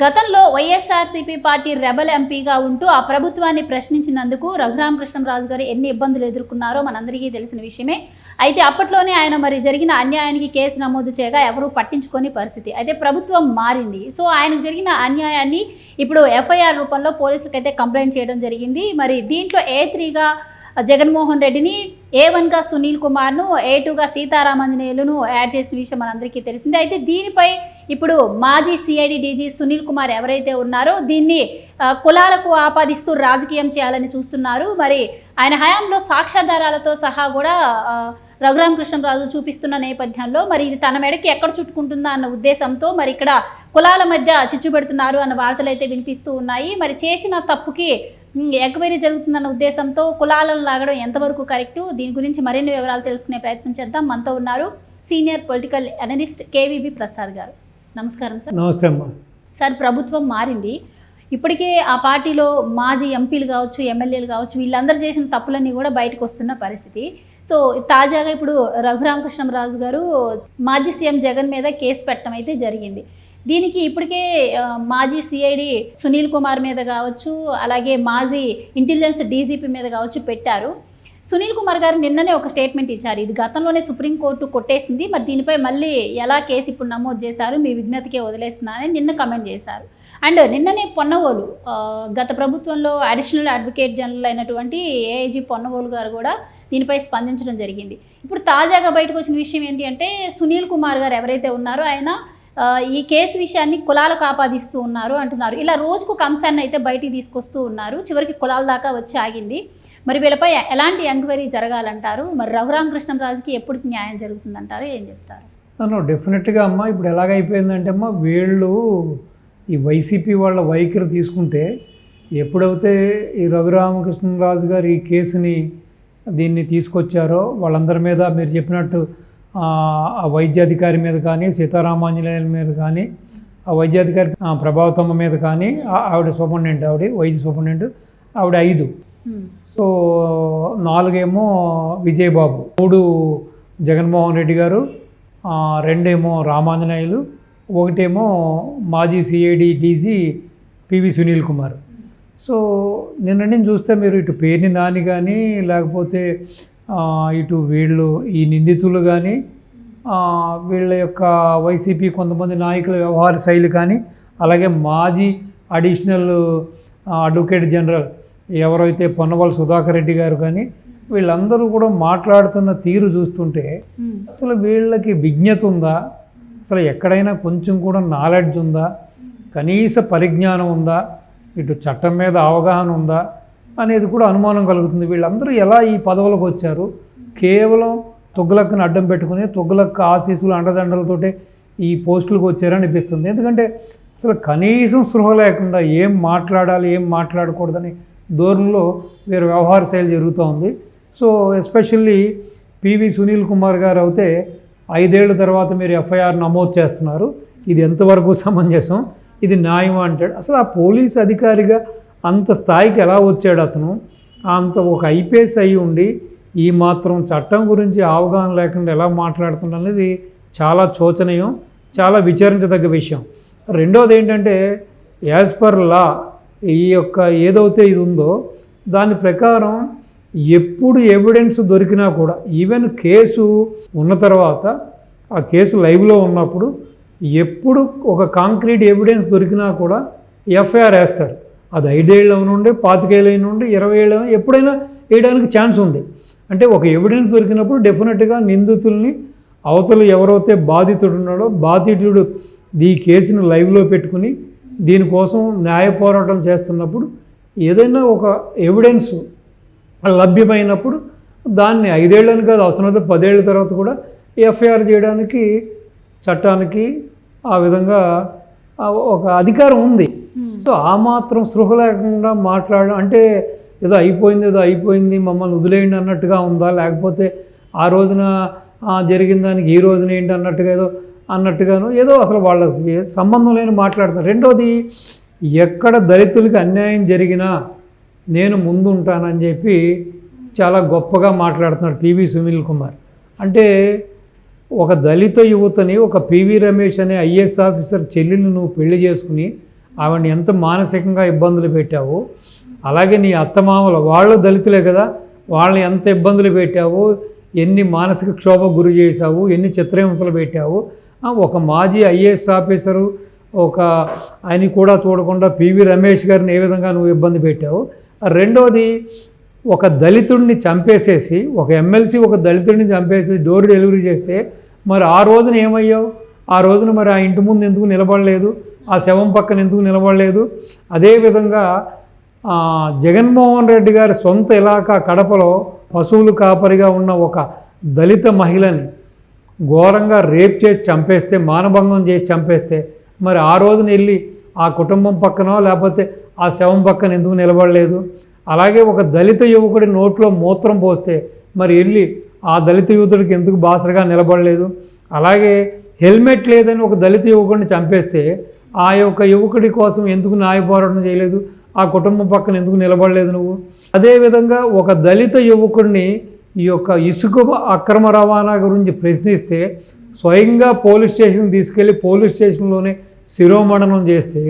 గతంలో YSRCP party rebel ఎంపీగా ఉంటూ ఆ ప్రభుత్వాన్ని ప్రశ్నించినందుకు రఘురామకృష్ణరాజు గారు ఎన్ని ఇబ్బందులు ఎదుర్కొన్నారో మనందరికీ తెలిసిన విషయమే. అయితే అప్పట్లోనే ఆయన మరి జరిగిన అన్యాయానికి కేసు నమోదు చేయగా ఎవరూ పట్టించుకోని పరిస్థితి. అయితే ప్రభుత్వం మారింది. సో ఆయనకు జరిగిన అన్యాయాన్ని ఇప్పుడు ఎఫ్ఐఆర్ రూపంలో పోలీసులకు అయితే కంప్లైంట్ చేయడం జరిగింది. మరి దీంట్లో ఏ త్రీగా జగన్మోహన్ రెడ్డిని ఏ వన్గా సునీల్ కుమార్ను ఏ టూగా సీతారామాంజనేయులను యాడ్ చేసిన విషయం మనందరికీ తెలిసిందే. అయితే దీనిపై ఇప్పుడు మాజీ సిఐడి డీజీ సునీల్ కుమార్ ఎవరైతే ఉన్నారో దీన్ని కులాలకు ఆపాదిస్తూ రాజకీయం చేయాలని చూస్తున్నారు. మరి ఆయన హయాంలో సాక్ష్యాధారాలతో సహా కూడా ఆ, రఘురామ కృష్ణరాజు చూపిస్తున్న నేపథ్యంలో మరి ఇది తన మెడకి ఎక్కడ చుట్టుకుంటుందా అన్న ఉద్దేశంతో మరి ఇక్కడ కులాల మధ్య చిచ్చు పెడుతున్నారు అన్న వార్తలు అయితే వినిపిస్తూ ఉన్నాయి. మరి చేసిన తప్పుకి ఎంక్వైరీ జరుగుతుందన్న ఉద్దేశంతో కులాలను లాగడం ఎంతవరకు కరెక్టు? దీని గురించి మరిన్ని వివరాలు తెలుసుకునే ప్రయత్నం చేద్దాం. మనతో ఉన్నారు senior political analyst KVB Prasad గారు. నమస్కారం సార్. నమస్తే అమ్మా. సార్ ప్రభుత్వం మారింది. ఇప్పటికే ఆ పార్టీలో మాజీ ఎంపీలు కావచ్చు ఎమ్మెల్యేలు కావచ్చు వీళ్ళందరూ చేసిన తప్పులన్నీ కూడా బయటకు వస్తున్న పరిస్థితి. సో తాజాగా ఇప్పుడు రఘురామకృష్ణరాజు గారు మాజీ సీఎం జగన్ మీద కేసు పెట్టడం అయితే జరిగింది. దీనికి ఇప్పటికే మాజీ సిఐడి సునీల్ కుమార్ మీద కావచ్చు అలాగే మాజీ ఇంటెలిజెన్స్ డీజీపీ మీద కావచ్చు పెట్టారు. సునీల్ కుమార్ గారు నిన్ననే ఒక స్టేట్మెంట్ ఇచ్చారు. ఇది గతంలోనే సుప్రీంకోర్టు కొట్టేసింది. మరి దీనిపై మళ్ళీ ఎలా కేసు ఇప్పుడు నమోదు చేశారు మీ విజ్ఞతకే వదిలేస్తున్నానని నిన్న కమెంట్ చేశారు. అండ్ నిన్ననే పొన్నవోలు గత ప్రభుత్వంలో అడిషనల్ అడ్వకేట్ జనరల్ అయినటువంటి ఏఐజీ పొన్నవోలు గారు కూడా దీనిపై స్పందించడం జరిగింది. ఇప్పుడు తాజాగా బయటకు వచ్చిన విషయం ఏంటి అంటే సునీల్ కుమార్ గారు ఎవరైతే ఉన్నారో ఆయన ఈ కేసు విషయాన్ని కులాలకు ఆపాదిస్తూ ఉన్నారు అంటున్నారు. ఇలా రోజుకు ఒక అంశాన్ని అయితే బయటికి తీసుకొస్తూ ఉన్నారు. చివరికి కులాల దాకా వచ్చి ఆగింది. మరి వీళ్ళపై ఎలాంటి ఎంక్వైరీ జరగాలంటారు? మరి రఘురామకృష్ణరాజుకి ఎప్పటికి న్యాయం జరుగుతుందంటారు? ఏం చెప్తారు? నన్ను డెఫినెట్గా అమ్మా ఇప్పుడు ఎలాగైపోయిందంటే అమ్మా వీళ్ళు ఈ వైసీపీ వాళ్ళ వైఖరి తీసుకుంటే ఎప్పుడైతే ఈ రఘురామకృష్ణరాజు గారు ఈ కేసుని దీన్ని తీసుకొచ్చారో వాళ్ళందరి మీద మీరు చెప్పినట్టు వైద్యాధికారి మీద కానీ సీతారామాంజనేయుల మీద కానీ ఆ వైద్యాధికారి ప్రభావతమ్మ మీద కానీ ఆవిడ సూపరింటెండెంట్ ఆవిడ వైద్య సూపరింటెండెంట్ ఆవిడ ఐదు. సో నాలుగేమో విజయబాబు మూడు జగన్మోహన్ రెడ్డి గారు రెండేమో రామాంజనేయులు ఒకటేమో మాజీ CID DG PV Sunil Kumar so నిన్న నుంచి చూస్తే మీరు ఇటు పేరుని నాని కానీ లేకపోతే ఇటు వీళ్ళు ఈ నిందితులు కానీ వీళ్ళ యొక్క వైసీపీ కొంతమంది నాయకుల వ్యవహార శైలి కానీ అలాగే మాజీ అడిషనల్ అడ్వకేట్ జనరల్ ఎవరైతే పొన్నవాళ్ళ సుధాకర్ రెడ్డి గారు కానీ వీళ్ళందరూ కూడా మాట్లాడుతున్న తీరు చూస్తుంటే. అసలు వీళ్ళకి విజ్ఞత ఉందా? అసలు ఎక్కడైనా కొంచెం కూడా నాలెడ్జ్ ఉందా? కనీస పరిజ్ఞానం ఉందా? ఇటు చట్టం మీద అవగాహన ఉందా? అనేది కూడా అనుమానం కలుగుతుంది. వీళ్ళందరూ ఎలా ఈ పదవులకు వచ్చారు? కేవలం తొగ్గులక్కను అడ్డం పెట్టుకుని తొగ్గులక్క ఆశీస్సులు అండదండలతోటే ఈ పోస్టులకు వచ్చారని అనిపిస్తుంది. ఎందుకంటే అసలు కనీసం స్పృహ లేకుండా ఏం మాట్లాడాలి ఏం మాట్లాడకూడదని ధోరణిలో వీరి వ్యవహార శైలి జరుగుతూ ఉంది. So especially PV Sunil Kumar గారు అయితే ఐదేళ్ళ తర్వాత మీరు ఎఫ్ఐఆర్ నమోదు చేస్తున్నారు. ఇది ఎంతవరకు సమంజసం? ఇది న్యాయం అంటాడు. అసలు ఆ పోలీస్ అధికారిగా అంత స్థాయికి ఎలా వచ్చాడు అతను? అంత ఒక ఐపీఎస్ అయి ఉండి ఈ మాత్రం చట్టం గురించి అవగాహన లేకుండా ఎలా మాట్లాడుతున్నాడు అనేది చాలా శోచనీయం చాలా విచారించదగ్గ విషయం. రెండోది ఏంటంటే యాజ్ పర్ లా ఈ యొక్క ఏదైతే ఇది ఉందో దాని ప్రకారం ఎప్పుడు ఎవిడెన్స్ దొరికినా కూడా ఈవెన్ కేసు ఉన్న తర్వాత ఆ కేసు లైవ్లో ఉన్నప్పుడు ఎప్పుడు ఒక కాంక్రీట్ ఎవిడెన్స్ దొరికినా కూడా ఎఫ్ఐఆర్ వేస్తారు. అది ఐదేళ్ళ నుండి పాతికేళ్ళ నుండి ఇరవై ఏళ్ళ ఎప్పుడైనా వేయడానికి ఛాన్స్ ఉంది. అంటే ఒక ఎవిడెన్స్ దొరికినప్పుడు డెఫినెట్గా నిందితుల్ని అవతలు ఎవరైతే బాధితుడు ఉన్నాడో బాధితుడు ఈ కేసుని లైవ్లో పెట్టుకుని దీనికోసం న్యాయ పోరాటం చేస్తున్నప్పుడు ఏదైనా ఒక ఎవిడెన్స్ లభ్యమైనప్పుడు దాన్ని ఐదేళ్ళని కాదు అవసరమైతే పదేళ్ళ తర్వాత కూడా ఎఫ్ఐఆర్ చేయడానికి చట్టానికి ఆ విధంగా ఒక అధికారం ఉంది. హ్మ్. ఆ మాత్రం సృహ లేకుండా మాట్లాడడం అంటే ఏదో అయిపోయింది ఏదో అయిపోయింది మమ్మల్ని వదిలేయండి అన్నట్టుగా ఉందా లేకపోతే ఆ రోజున జరిగిన దానికి ఈ రోజున ఏంటి అన్నట్టుగా ఏదో అన్నట్టుగాను ఏదో అసలు వాళ్ళ సంబంధం లేని మాట్లాడుతున్నారు రెండోది ఎక్కడ దళితులకి అన్యాయం జరిగినా నేను ముందు ఉంటానని చెప్పి చాలా గొప్పగా మాట్లాడుతున్నాడు పివి సునీల్ కుమార్ అంటే ఒక దళిత యువతని ఒక పివి రమేష్ అనే ఐఏఎస్ ఆఫీసర్ చెల్లెల్ని నువ్వు పెళ్ళి చేసుకుని ఆవిడని ఎంత మానసికంగా ఇబ్బందులు పెట్టావు? అలాగే నీ అత్తమామలు వాళ్ళు దళితులే కదా వాళ్ళని ఎంత ఇబ్బందులు పెట్టావు? ఎన్ని మానసిక క్షోభ గురి చేశావు? ఎన్ని చిత్రహింసలు పెట్టావు? ఒక మాజీ ఐఏఎస్ ఆఫీసరు ఒక ఆయన కూడా చూడకుండా పివి రమేష్ గారిని ఏ విధంగా నువ్వు ఇబ్బంది పెట్టావు? రెండోది ఒక దళితుడిని చంపేసేసి ఒక ఎమ్మెల్సీ ఒక దళితుడిని చంపేసి డోర్ డెలివరీ చేస్తే మరి ఆ రోజున ఏమయ్యావు? ఆ రోజున మరి ఆ ఇంటి ముందు ఎందుకు నిలబడలేదు? ఆ శవం పక్కన ఎందుకు నిలబడలేదు? అదేవిధంగా జగన్మోహన్ రెడ్డి గారి సొంత ఇలాకా కడపలో పశువులు కాపరిగా ఉన్న ఒక దళిత మహిళని ఘోరంగా రేప్ చేసి చంపేస్తే మానభంగం చేసి చంపేస్తే మరి ఆ రోజున వెళ్ళి ఆ కుటుంబం పక్కనో లేకపోతే ఆ శవం పక్కన ఎందుకు నిలబడలేదు? అలాగే ఒక దళిత యువకుడి నోట్లో మూత్రం పోస్తే మరి వెళ్ళి ఆ దళిత యువకుడికి ఎందుకు బాసరగా నిలబడలేదు? అలాగే హెల్మెట్ లేదని ఒక దళిత యువకుడిని చంపేస్తే ఆ యొక్క యువకుడి కోసం ఎందుకు న్యాయ పోరాటం చేయలేదు? ఆ కుటుంబం పక్కన ఎందుకు నిలబడలేదు నువ్వు? అదేవిధంగా ఒక దళిత యువకుడిని ఈ యొక్క ఇసుక అక్రమ రవాణా గురించి ప్రశ్నిస్తే స్వయంగా పోలీస్ స్టేషన్ తీసుకెళ్ళి పోలీస్ స్టేషన్లోనే శిరోమండనం చేస్తే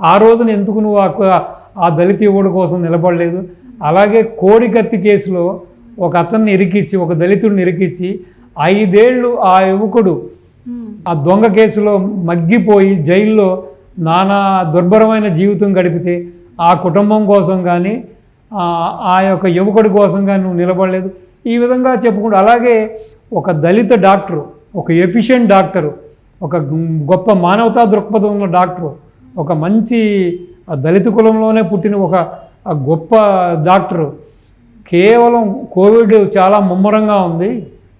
ఆ రోజున ఎందుకు నువ్వు ఆ- ఆ దళిత యువకుడి కోసం నిలబడలేదు? అలాగే కోడి కత్తి కేసులో ఒక అతన్ని ఇరికిచ్చి ఒక దళితుడిని ఇరికిచ్చి ఐదేళ్ళు ఆ యువకుడు ఆ దొంగ కేసులో మగ్గిపోయి జైల్లో నానా దుర్భరమైన జీవితం గడిపితే ఆ కుటుంబం కోసం కానీ ఆ యొక్క యువకుడి కోసం కానీ నువ్వు నిలబడలేదు. ఈ విధంగా చెప్పుకుంటూ అలాగే ఒక దళిత డాక్టరు ఒక ఎఫిషియెంట్ డాక్టరు ఒక గొప్ప మానవతా దృక్పథం ఉన్న డాక్టరు ఒక మంచి దళిత కులంలోనే పుట్టిన ఒక గొప్ప డాక్టరు కేవలం కోవిడ్ చాలా ముమ్మరంగా ఉంది.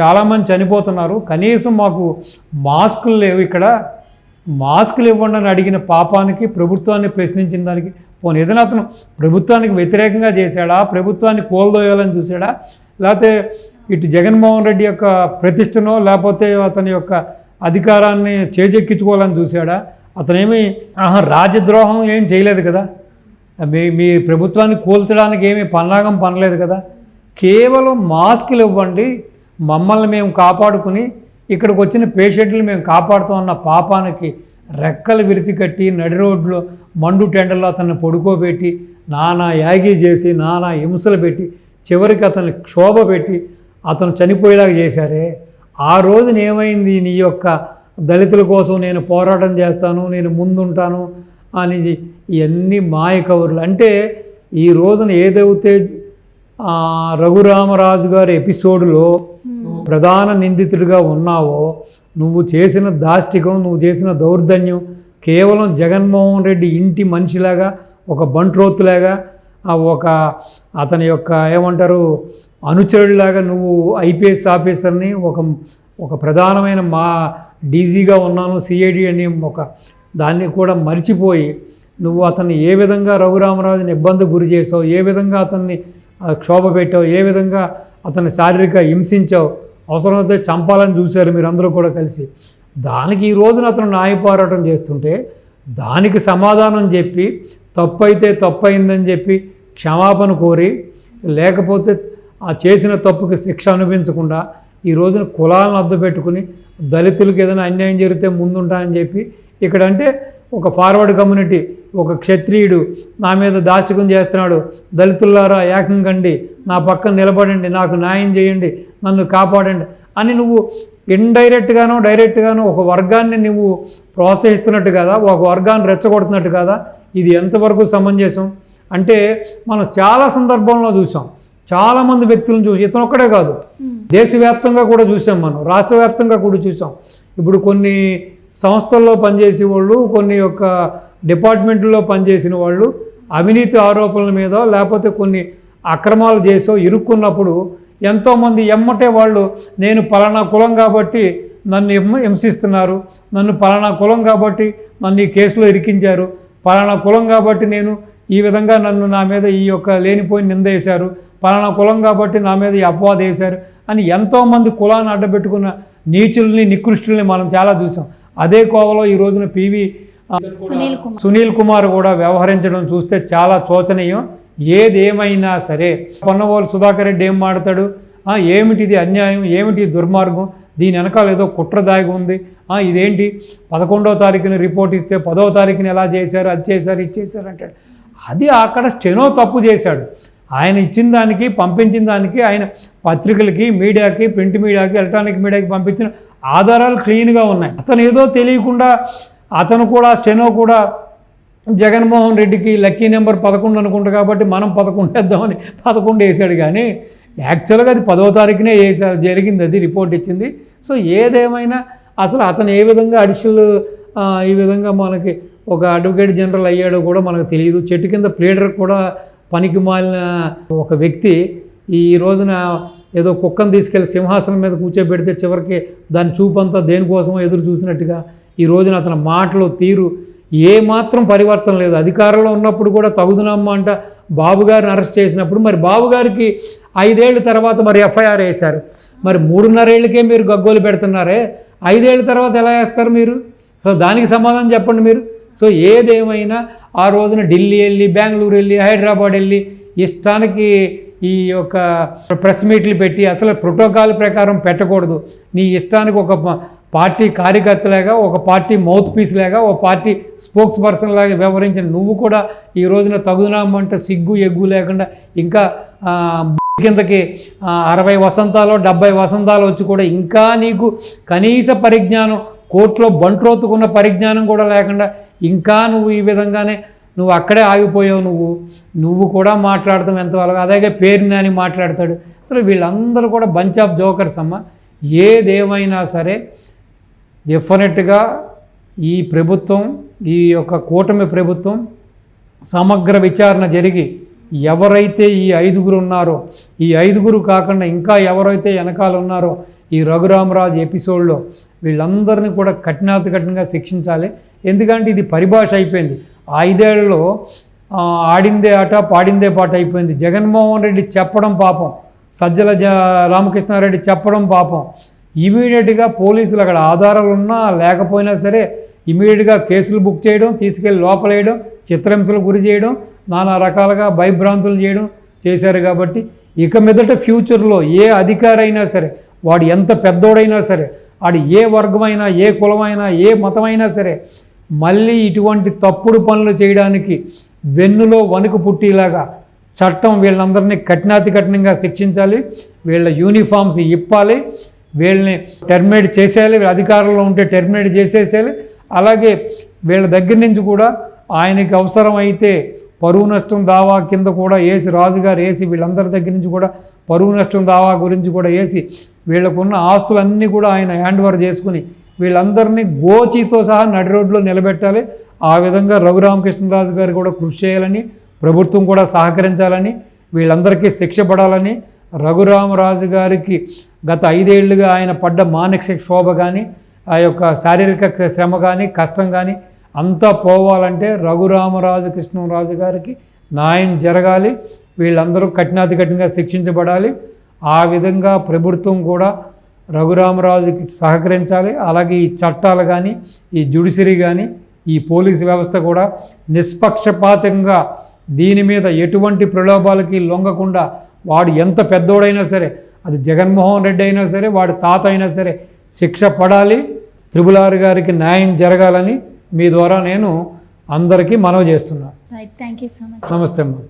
చాలామంది చనిపోతున్నారు. కనీసం మాకు మాస్కులు లేవు ఇక్కడ. మాస్కులు ఇవ్వండి అని అడిగిన పాపానికి ప్రభుత్వాన్ని ప్రశ్నించిన దానికి పోనీ ఏదైనా అతను ప్రభుత్వానికి వ్యతిరేకంగా చేశాడా? ప్రభుత్వాన్ని కోల్దోయాలని చూశాడా? లేకపోతే ఇటు జగన్మోహన్ రెడ్డి యొక్క ప్రతిష్టనో లేకపోతే అతని యొక్క అధికారాన్ని చేజెక్కించుకోవాలని చూశాడా? అతనేమి ఆహా రాజద్రోహం ఏం చేయలేదు కదా? మీ మీ ప్రభుత్వాన్ని కూల్చడానికి ఏమీ పన్నాగం పనలేదు కదా? కేవలం మాస్కులు ఇవ్వండి మమ్మల్ని మేము కాపాడుకుని ఇక్కడికి వచ్చిన పేషెంట్లు మేము కాపాడుతామన్న పాపానికి రెక్కలు విరిచి కట్టి నడి రోడ్లో మండు టెండర్లో అతన్ని పడుకోబెట్టి నానా యాగి చేసి నానా హింసలు పెట్టి చివరికి అతన్ని క్షోభ పెట్టి అతను చనిపోయేలాగా చేశారే. ఆ రోజున ఏమైంది? నీ యొక్క దళితుల కోసం నేను పోరాటం చేస్తాను నేను ముందుంటాను అని ఇవన్నీ మాయ కవర్లు అంటే ఈ రోజున ఏదైతే రఘురామరాజు గారి ఎపిసోడ్లో ప్రధాన నిందితుడిగా ఉన్నావో నువ్వు చేసిన దాష్టికం నువ్వు చేసిన దౌర్జన్యం కేవలం జగన్మోహన్ రెడ్డి ఇంటి మనిషిలాగా ఒక బంట్రోత్తులాగా ఒక అతని యొక్క ఏమంటారు అనుచరుడిలాగా నువ్వు ఐపీఎస్ ఆఫీసర్ని ఒక ఒక ప్రధానమైన మా డీజీగా ఉన్నాను సిఐడి అని ఒక దాన్ని కూడా మర్చిపోయి నువ్వు అతన్ని ఏ విధంగా రఘురామరాజుని ఇబ్బంది గురి చేసావు ఏ విధంగా అతన్ని క్షోభ పెట్టావు ఏ విధంగా అతన్ని శారీరక హింసించావు అవసరమైతే చంపాలని చూశారు మీరందరూ కూడా కలిసి. దానికి ఈ రోజున అతను న్యాయ పోరాటం చేస్తుంటే దానికి సమాధానం చెప్పి తప్పు అయితే తప్పు అయిందని చెప్పి క్షమాపణ కోరి లేకపోతే ఆ చేసిన తప్పుకి శిక్ష అనిపించకుండా ఈ రోజున కులాలను అడ్డు పెట్టుకుని దళితులకు ఏదైనా అన్యాయం జరిగితే ముందుంటా అని చెప్పి ఇక్కడ అంటే ఒక ఫార్వర్డ్ కమ్యూనిటీ ఒక క్షత్రియుడు నా మీద దాష్టికం చేస్తున్నాడు. దళితులారా ఏకం కండి. నా పక్కన నిలబడండి నాకు న్యాయం చేయండి నన్ను కాపాడండి అని నువ్వు ఇండైరెక్ట్గానో డైరెక్ట్గానో ఒక వర్గాన్ని నువ్వు ప్రోత్సహిస్తున్నట్టు కదా? ఒక వర్గాన్ని రెచ్చగొడుతున్నట్టు కదా? ఇది ఎంతవరకు సమంజసం? అంటే మనం చాలా సందర్భంలో చూసాం. చాలామంది వ్యక్తులను చూసి ఇతను ఒక్కడే కాదు. దేశవ్యాప్తంగా కూడా చూసాం మనం రాష్ట్ర వ్యాప్తంగా కూడా చూసాం. ఇప్పుడు కొన్ని సంస్థల్లో పనిచేసే వాళ్ళు కొన్ని యొక్క డిపార్ట్మెంట్లో పనిచేసిన వాళ్ళు అవినీతి ఆరోపణల మీద లేకపోతే కొన్ని అక్రమాలు చేసో ఇరుక్కున్నప్పుడు ఎంతోమంది ఎమ్మటే వాళ్ళు నేను పలానా కులం కాబట్టి నన్ను హింసిస్తున్నారు. నన్ను పలానా కులం కాబట్టి నన్ను ఈ కేసులో ఇరికించారు. పలానా కులం కాబట్టి నేను ఈ విధంగా నన్ను నా మీద ఈ యొక్క లేనిపోయి నింద వేశారు. పలానా కులం కాబట్టి నా మీద ఈ అపవాదం వేశారు. అని ఎంతోమంది కులాన్ని అడ్డబెట్టుకున్న నీచుల్ని నికృష్టుల్ని మనం చాలా చూసాం. అదే కోవలో ఈ రోజున పివి సునీల్ కుమార్. సునీల్ కుమార్ కూడా వ్యవహరించడం చూస్తే చాలా శోచనీయం. ఏది ఏమైనా సరే పొన్నవోలు సుధాకర్ రెడ్డి ఏం మాడతాడు? ఏమిటిది అన్యాయం? ఏమిటి దుర్మార్గం? దీని వెనకాల ఏదో కుట్ర దాగి ఉంది ఇదేంటి? పదకొండవ తారీఖున రిపోర్ట్ ఇస్తే పదవ తారీఖున ఎలా చేశారు? అది చేశారు ఇది చేశారు అంటాడు. అది అక్కడ స్టెనో తప్పు చేశాడు. ఆయన ఇచ్చిన దానికి పంపించిన దానికి ఆయన పత్రికలకి మీడియాకి ప్రింట్ మీడియాకి ఎలక్ట్రానిక్ మీడియాకి పంపించిన ఆధారాలు క్లీన్గా ఉన్నాయి. అతను ఏదో తెలియకుండా అతను కూడా స్టెనో కూడా జగన్మోహన్ రెడ్డికి లక్కీ నెంబర్ పదకొండు అనుకుంటా కాబట్టి మనం పదకొండు వేద్దామని పదకొండు వేసాడు కానీ యాక్చువల్గా అది పదో తారీఖునే వేసారు జరిగింది అది రిపోర్ట్ ఇచ్చింది. సో ఏదేమైనా అసలు అతను ఏ విధంగా అడిషనల్ ఈ విధంగా మనకి ఒక అడ్వకేట్ జనరల్ అయ్యాడో కూడా మనకు తెలియదు. చెట్టు కింద ప్లేడర్ కూడా పనికి మాలిన ఒక వ్యక్తి ఈ రోజున ఏదో కుక్కను తీసుకెళ్ళి సింహాసనం మీద కూర్చోబెడితే చివరికి దాని చూపంతా దేనికోసం ఎదురు చూసినట్టుగా ఈ రోజున అతని మాటలు తీరు ఏ మాత్రం పరివర్తన లేదు. అధికారంలో ఉన్నప్పుడు కూడా తగుదునమ్మ అంట బాబు గారిని అరెస్ట్ చేసినప్పుడు మరి బాబు గారికి ఐదేళ్ళ తర్వాత మరి ఎఫ్ఐఆర్ వేశారు. మరి మూడున్నరేళ్ళకే మీరు గగ్గోలు పెడుతున్నారే? ఐదేళ్ళ తర్వాత ఎలా వేస్తారు మీరు? సో దానికి సమాధానం చెప్పండి మీరు. సో ఏదేమైనా ఆ రోజున ఢిల్లీ వెళ్ళి బెంగళూరు వెళ్ళి హైదరాబాద్ వెళ్ళి ఇష్టానికి ఈ యొక్క ప్రెస్ మీట్లు పెట్టి అసలు ప్రోటోకాల్ ప్రకారం పెట్టకూడదు. నీ ఇష్టానికి ఒక పార్టీ కార్యకర్తలాగా ఒక పార్టీ మౌత్ పీస్ లాగా ఒక పార్టీ స్పోక్స్ పర్సన్ లాగా వ్యవహరించిన నువ్వు కూడా ఈ రోజున తగుదనామంటే సిగ్గు ఎగ్గు లేకుండా ఇంకా కిందకి అరవై వసంతాలు డెబ్బై వసంతాలు వచ్చి కూడా ఇంకా నీకు కనీస పరిజ్ఞానం కోర్టులో బంట్రోతుకున్న పరిజ్ఞానం కూడా లేకుండా ఇంకా నువ్వు ఈ విధంగానే నువ్వు అక్కడే ఆగిపోయావు నువ్వు. నువ్వు కూడా మాట్లాడతాం ఎంతవరకు అలాగే పేరుని అని మాట్లాడతాడు. అసలు వీళ్ళందరూ కూడా బంచ్ ఆఫ్ జోకర్స్ అమ్మ. ఏదేమైనా సరే డెఫినెట్గా ఈ ప్రభుత్వం ఈ యొక్క కూటమి ప్రభుత్వం సమగ్ర విచారణ జరిగి ఎవరైతే ఈ ఐదుగురు ఉన్నారో ఈ ఐదుగురు కాకుండా ఇంకా ఎవరైతే వెనకాల ఉన్నారో ఈ రఘురామరాజు ఎపిసోడ్లో వీళ్ళందరినీ కూడా కఠినాతి కఠినంగా శిక్షించాలి. ఎందుకంటే ఇది పరిభాష అయిపోయింది. ఐదేళ్ళలో ఆడిందే ఆట పాడిందే పాట అయిపోయింది. జగన్మోహన్ రెడ్డి చెప్పడం పాపం. సజ్జల జ రామకృష్ణారెడ్డి చెప్పడం పాపం. ఇమీడియట్గా పోలీసులు అక్కడ ఆధారాలు ఉన్నా లేకపోయినా సరే ఇమీడియట్గా కేసులు బుక్ చేయడం తీసుకెళ్ళి లోపలేయడం చిత్రహింసలు గురి చేయడం నానా రకాలుగా భయభ్రాంతులు చేయడం చేశారు కాబట్టి ఇక మీదట ఫ్యూచర్లో ఏ అధికారి అయినా సరే వాడు ఎంత పెద్దోడైనా సరే వాడు ఏ వర్గమైనా ఏ కులమైనా ఏ మతమైనా సరే మళ్ళీ ఇటువంటి తప్పుడు పనులు చేయడానికి వెన్నులో వణుకు పుట్టేలాగా చట్టం వీళ్ళందరినీ కఠినాతి కఠినంగా శిక్షించాలి. వీళ్ళ యూనిఫామ్స్ ఇప్పాలి. వీళ్ళని టెర్మినేట్ చేసేయాలి. వీళ్ళ అధికారంలో ఉంటే టెర్మినేట్ చేసేసేయాలి. అలాగే వీళ్ళ దగ్గర నుంచి కూడా ఆయనకి అవసరమైతే పరువు నష్టం దావా కింద కూడా వేసి రాజుగారు వేసి వీళ్ళందరి దగ్గర నుంచి కూడా పరువు నష్టం దావా గురించి కూడా వేసి వీళ్ళకున్న ఆస్తులన్నీ కూడా ఆయన హ్యాండ్ ఓవర్ చేసుకుని వీళ్ళందరినీ గోచితో సహా నడి రోడ్లో నిలబెట్టాలి. ఆ విధంగా రఘురామకృష్ణరాజు గారు కూడా కృషి చేయాలని ప్రభుత్వం కూడా సహకరించాలని వీళ్ళందరికీ శిక్ష పడాలని రఘురామరాజు గారికి గత ఐదేళ్ళుగా ఆయన పడ్డ మానసిక శోభ కానీ ఆ యొక్క శారీరక శ్రమ కానీ కష్టం కానీ అంతా పోవాలంటే రఘురామరాజు కృష్ణరాజు గారికి న్యాయం జరగాలి. వీళ్ళందరూ కఠినాతి కఠినంగా శిక్షించబడాలి. ఆ విధంగా ప్రభుత్వం కూడా రఘురామరాజుకి సహకరించాలి. అలాగే ఈ చట్టాలు కానీ ఈ జుడిషరీ కానీ ఈ పోలీసు వ్యవస్థ కూడా నిష్పక్షపాతంగా దీని మీద ఎటువంటి ప్రలోభాలకి లొంగకుండా వాడు ఎంత పెద్దోడైనా సరే అది జగన్మోహన్ రెడ్డి అయినా సరే వాడి తాత అయినా సరే శిక్ష పడాలి. త్రిపులార్ గారికి న్యాయం జరగాలని మీ ద్వారా నేను అందరికీ మనవి చేస్తున్నాను right thank you so much నమస్తే అమ్మా.